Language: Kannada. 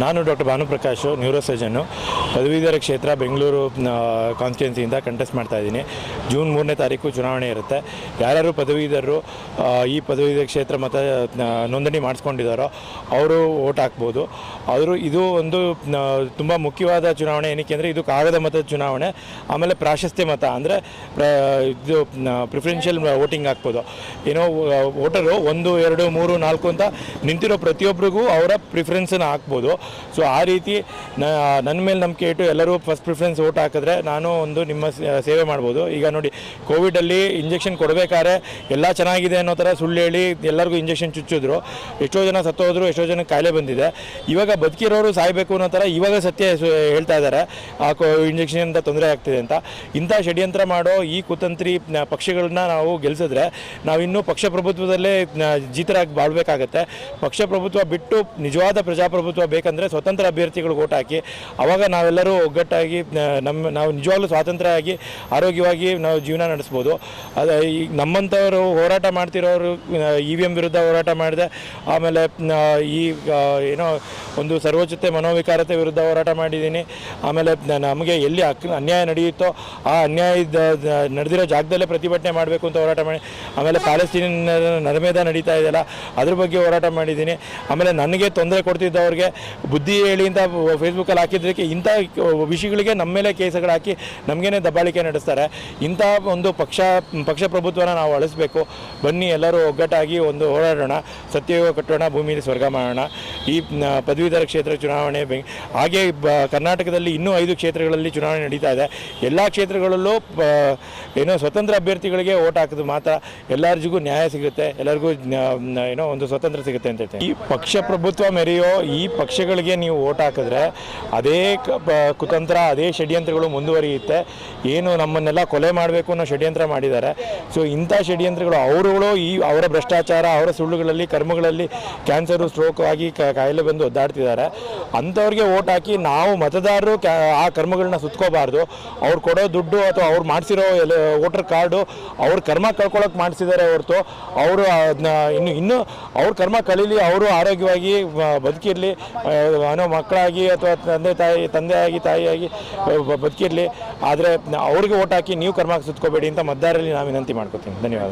ನಾನು ಡಾಕ್ಟರ್ ಭಾನುಪ್ರಕಾಶ್ ನ್ಯೂರೋಸರ್ಜನ್ನು ಪದವೀಧರ ಕ್ಷೇತ್ರ, ಬೆಂಗಳೂರು ಕಾನ್ಸ್ಟಿಟ್ಯೂನ್ಸಿಯಿಂದ ಕಂಟೆಸ್ಟ್ ಮಾಡ್ತಾ ಇದ್ದೀನಿ. ಜೂನ್ ಮೂರನೇ ತಾರೀಕು ಚುನಾವಣೆ ಇರುತ್ತೆ. ಯಾರ್ಯಾರು ಪದವೀಧರರು ಈ ಪದವೀಧರ ಕ್ಷೇತ್ರ ಮತ ನೋಂದಣಿ ಮಾಡಿಸ್ಕೊಂಡಿದ್ದಾರೋ ಅವರು ಓಟ್ ಹಾಕ್ಬೋದು. ಆದರೂ ಇದು ಒಂದು ತುಂಬ ಮುಖ್ಯವಾದ ಚುನಾವಣೆ. ಏನಕ್ಕೆ ಅಂದರೆ ಇದು ಕಾಗದ ಮತದ ಚುನಾವಣೆ. ಆಮೇಲೆ ಪ್ರಾಶಸ್ತ್ಯ ಮತ. ಅಂದರೆ ಇದು ಪ್ರಿಫರೆನ್ಷಿಯಲ್ ವೋಟಿಂಗ್ ಹಾಕ್ಬೋದು. ಏನೋ, ವೋಟರು ಒಂದು, ಎರಡು, ಮೂರು, ನಾಲ್ಕು ಅಂತ ನಿಂತಿರೋ ಪ್ರತಿಯೊಬ್ಬರಿಗೂ ಅವರ ಪ್ರಿಫರೆನ್ಸನ್ನು ಹಾಕ್ಬೋದು. ಸೊ ಆ ರೀತಿ ನನ್ನ ಮೇಲೆ ನಂಬಿಕೆ ಇಟ್ಟು ಎಲ್ಲರೂ ಫಸ್ಟ್ ಪ್ರಿಫರೆನ್ಸ್ ವೋಟ್ ಹಾಕಿದ್ರೆ ನಾನು ಒಂದು ನಿಮ್ಮ ಸೇವೆ ಮಾಡ್ಬೋದು. ಈಗ ನೋಡಿ ಕೋವಿಡಲ್ಲಿ ಇಂಜೆಕ್ಷನ್ ಕೊಡಬೇಕಾದ್ರೆ ಎಲ್ಲ ಚೆನ್ನಾಗಿದೆ ಅನ್ನೋ ಥರ ಸುಳ್ಳು ಹೇಳಿ ಎಲ್ಲರಿಗೂ ಇಂಜೆಕ್ಷನ್ ಚುಚ್ಚಿದ್ರು. ಎಷ್ಟೋ ಜನ ಸತ್ತೋದ್ರು, ಎಷ್ಟೋ ಜನ ಕಾಯಿಲೆ ಬಂದಿದೆ. ಇವಾಗ ಬದುಕಿರೋರು ಸಾಯಬೇಕು ಅನ್ನೋ ಥರ ಇವಾಗ ಸತ್ಯ ಹೇಳ್ತಾ ಇದ್ದಾರೆ. ಆ ಕೋ ಇಂಜೆಕ್ಷನಿಂದ ತೊಂದರೆ ಆಗ್ತಿದೆ ಅಂತ. ಇಂಥ ಷಡ್ಯಂತ್ರ ಮಾಡೋ ಈ ಕುತಂತ್ರಿ ಪಕ್ಷಗಳನ್ನ ನಾವು ಗೆಲ್ಸಿದ್ರೆ ನಾವಿನ್ನೂ ಪಕ್ಷ ಪ್ರಭುತ್ವದಲ್ಲೇ ಜೀತರಾಗಿ ಬಾಳ್ಬೇಕಾಗತ್ತೆ. ಪಕ್ಷ ಪ್ರಭುತ್ವ ಬಿಟ್ಟು ನಿಜವಾದ ಪ್ರಜಾಪ್ರಭುತ್ವ ಬೇಕಂದರೆ ಸ್ವತಂತ್ರ ಅಭ್ಯರ್ಥಿಗಳು ಓಟ್ ಹಾಕಿ, ಅವಾಗ ನಾವೆಲ್ಲರೂ ಒಗ್ಗಟ್ಟಾಗಿ ನಮ್ಮ ನಾವು ನಿಜವಾಗ್ಲೂ ಸ್ವಾತಂತ್ರ್ಯ ಆಗಿ ಆರೋಗ್ಯವಾಗಿ ನಾವು ಜೀವನ ನಡೆಸ್ಬೋದು. ಅದು ಈಗ ನಮ್ಮಂಥವರು ಹೋರಾಟ ಮಾಡ್ತಿರೋರು ಇ ವಿ ಎಂ ವಿರುದ್ಧ ಹೋರಾಟ ಮಾಡಿದೆ, ಆಮೇಲೆ ಈ ಏನೋ ಒಂದು ಸರ್ವೋಚ್ಚತೆ ಮನೋವಿಕಾರತೆ ವಿರುದ್ಧ ಹೋರಾಟ ಮಾಡಿದ್ದೀನಿ. ಆಮೇಲೆ ನಮಗೆ ಎಲ್ಲಿ ಅನ್ಯಾಯ ನಡೆಯುತ್ತೋ, ಆ ಅನ್ಯಾಯ ನಡೆದಿರೋ ಜಾಗದಲ್ಲೇ ಪ್ರತಿಭಟನೆ ಮಾಡಬೇಕು ಅಂತ ಹೋರಾಟ ಮಾಡಿ, ಆಮೇಲೆ ಪ್ಯಾಲೆಸ್ತೀನ ನರಮೇಧ ನಡೀತಾ ಇದೆಯಲ್ಲ, ಅದ್ರ ಬಗ್ಗೆ ಹೋರಾಟ ಮಾಡಿದ್ದೀನಿ. ಆಮೇಲೆ ನನಗೆ ತೊಂದರೆ ಕೊಡ್ತಿದ್ದವ್ರಿಗೆ ಬುದ್ಧಿ ಹೇಳಿ ಅಂತ ಫೇಸ್ಬುಕ್ಕಲ್ಲಿ ಹಾಕಿದ್ದಕ್ಕೆ ಇಂಥ ವಿಷಯಗಳಿಗೆ ನಮ್ಮ ಮೇಲೆ ಕೇಸುಗಳು ಹಾಕಿ ನಮಗೇನೆ ದಬ್ಬಾಳಿಕೆ ನಡೆಸ್ತಾರೆ. ಇಂಥ ಒಂದು ಪಕ್ಷ ಪಕ್ಷ ಪ್ರಭುತ್ವನ ನಾವು ಅಳಿಸ್ಬೇಕು. ಬನ್ನಿ, ಎಲ್ಲರೂ ಒಗ್ಗಟ್ಟಾಗಿ ಒಂದು ಹೋರಾಡೋಣ. ಸತ್ಯಯೋಗ ಕಟ್ಟೋಣ, ಭೂಮಿಯಲ್ಲಿ ಸ್ವರ್ಗ ಮಾಡೋಣ. ಈ ಪದವೀಧರ ಕ್ಷೇತ್ರ ಚುನಾವಣೆ ಹಾಗೆ ಬ, ಕರ್ನಾಟಕದಲ್ಲಿ ಇನ್ನೂ ಐದು ಕ್ಷೇತ್ರಗಳಲ್ಲಿ ಚುನಾವಣೆ ನಡೀತಾ ಇದೆ. ಎಲ್ಲ ಕ್ಷೇತ್ರಗಳಲ್ಲೂ ಏನೋ ಸ್ವತಂತ್ರ ಅಭ್ಯರ್ಥಿಗಳಿಗೆ ಓಟ್ ಹಾಕಿದ್ರು ಮಾತ್ರ. ಎಲ್ಲರಿಗೂ ನ್ಯಾಯ ಸಿಗುತ್ತೆ. ಎಲ್ಲರಿಗೂ ಏನೋ ಒಂದು ಸ್ವತಂತ್ರ ಸಿಗುತ್ತೆ ಅಂತ ಹೇಳ್ತೀನಿ. ಈ ಪಕ್ಷ ಪ್ರಭುತ್ವ ಮೆರೆಯೋ ಈ ಪಕ್ಷಗಳಿಗೆ ನೀವು ಓಟ್ ಹಾಕಿದ್ರೆ ಅದೇ ಕುತಂತ್ರ, ಅದೇ ಷಡ್ಯಂತ್ರಗಳು ಮುಂದುವರಿಯುತ್ತೆ. ಏನು ನಮ್ಮನ್ನೆಲ್ಲ ಕೊಲೆ ಮಾಡಬೇಕು ಅನ್ನೋ ಷಡ್ಯಂತ್ರ ಮಾಡಿದ್ದಾರೆ. ಸೊ ಇಂಥ ಷಡ್ಯಂತ್ರಗಳು ಅವರುಗಳು ಈ ಅವರ ಭ್ರಷ್ಟಾಚಾರ, ಅವರ ಸುಳ್ಳುಗಳಲ್ಲಿ, ಕರ್ಮಗಳಲ್ಲಿ ಕ್ಯಾನ್ಸರು ಸ್ಟ್ರೋಕ್ ಆಗಿ ಕಾಯಿಲೆ ಬಂದು ಒದ್ದಾಡ್ತಿದ್ದಾರೆ. ಅಂಥವ್ರಿಗೆ ಓಟ್ ಹಾಕಿ ನಾವು ಮತದಾರರು ಆ ಕರ್ಮಗಳನ್ನ ಸುತ್ಕೋಬಾರ್ದು. ಅವ್ರು ಕೊಡೋ ದುಡ್ಡು ಅಥವಾ ಅವ್ರು ಮಾಡಿಸಿರೋ ವೋಟರ್ ಕಾರ್ಡು ಅವ್ರ ಕರ್ಮ ಕಳ್ಕೊಳಕ್ಕೆ ಮಾಡಿಸಿದ್ದಾರೆ ಹೊರತು ಅವರು ಇನ್ನು ಇನ್ನೂ ಅವ್ರ ಕರ್ಮ ಕಲೀಲಿ ಅವರು ಆರೋಗ್ಯವಾಗಿ ಬದುಕಿರಲಿ ಅನ್ನೋ ಮಕ್ಕಳಾಗಿ ಅಥವಾ ತಂದೆ, ತಾಯಿ, ತಂದೆಯಾಗಿ, ತಾಯಿಯಾಗಿ ಬ- ಬದುಕಿರಲಿ. ಆದರೆ ಅವ್ರಿಗೆ ಓಟ್ ಹಾಕಿ ನೀವು ಕರ್ಮಕ್ಕೆ ಸುತ್ಕೋಬೇಡಿ ಅಂತ ಮತದಾರರಲ್ಲಿ ನಾನು ವಿನಂತಿ ಮಾಡ್ಕೋತೀನಿ ಧನ್ಯವಾದ.